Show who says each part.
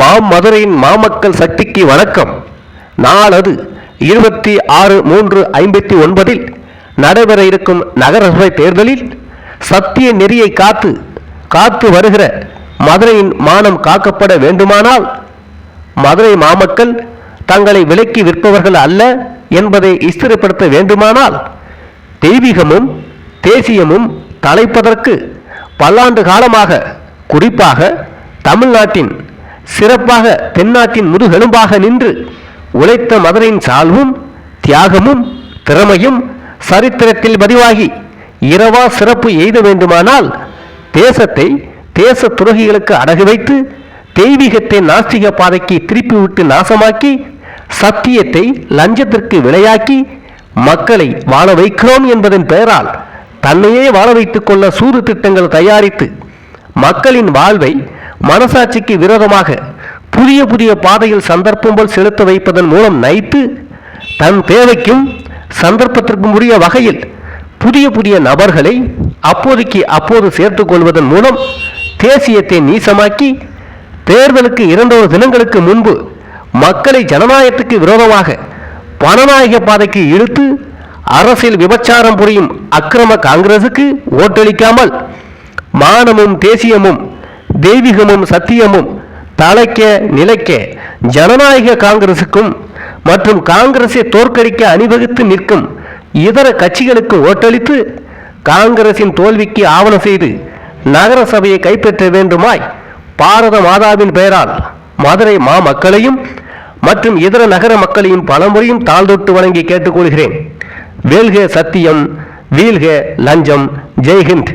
Speaker 1: மாமதுரையின் மாமக்கள் சக்திக்கு வணக்கம். நாளது இருபத்தி ஆறு மூன்று ஐம்பத்தி ஒன்பதில் நடைபெற இருக்கும் நகரசபை தேர்தலில் சத்திய நெறியை காத்து காத்து வருகிற மதுரையின் மானம் காக்கப்பட வேண்டுமானால் மதுரை மாமக்கள் தங்களை விலக்கி விற்பவர்கள் அல்ல என்பதை ஸ்திரப்படுத்த வேண்டுமானால் தெய்வீகமும் தேசியமும் தலைப்பதற்கு பல்லாண்டு காலமாக குறிப்பாக தமிழ்நாட்டின் சிறப்பாக தென்னாட்டின் முதுகெலும்பாக நின்று உழைத்த மதுரையின் சால்வும் தியாகமும் திறமையும் சரித்திரத்தில் பதிவாகி இரவா சிறப்பு எய்த வேண்டுமானால் தேசத்தை தேச துரோகிகளுக்கு அடகு வைத்து தெய்வீகத்தை நாஸ்திக பாதைக்கு திருப்பிவிட்டு நாசமாக்கி சத்தியத்தை லஞ்சத்திற்கு விலையாக்கி மக்களை வாழ வைக்கிறோம் என்பதன் பெயரால் தன்னையே வாழ வைத்துக் கொள்ள சூது திட்டங்கள் தயாரித்து மக்களின் வாழ்வை மனசாட்சிக்கு விரோதமாக புதிய புதிய பாதையில் சந்தர்ப்பம் போல் செலுத்த வைப்பதன் மூலம் நைத்து தன் தேவைக்கும் சந்தர்ப்பத்திற்கும் உரிய வகையில் புதிய புதிய நபர்களை அப்போதைக்கு அப்போது சேர்த்து கொள்வதன் மூலம் தேசியத்தை நீசமாக்கி தேர்தலுக்கு இரண்டொரு தினங்களுக்கு முன்பு மக்களை ஜனநாயகத்துக்கு விரோதமாக பணநாயக பாதைக்கு இழுத்து அரசியல் விபச்சாரம் புரியும் அக்கிரம காங்கிரசுக்கு ஓட்டளிக்காமல் மானமும் தேசியமும் தெய்வீகமும் சத்தியமும் தலைக்க நிலைக்க. ஜனநாயக காங்கிரசுக்கும் மற்றும் காங்கிரஸை தோற்கடிக்க அணிவகுத்து நிற்கும் இதர கட்சிகளுக்கு ஓட்டளித்து காங்கிரசின் தோல்விக்கு ஆவணம் செய்து நகர சபையை கைப்பற்ற வேண்டுமாய் பாரத மாதாவின் பெயரால் மதுரை மா மக்களையும் மற்றும் இதர நகர மக்களையும் பலமுறையும் தாழ்தொட்டு வணங்கி கேட்டுக்கொள்கிறேன். வேல்க சத்தியம் வீழ்க லஞ்சம் ஜெய்ஹிந்த்.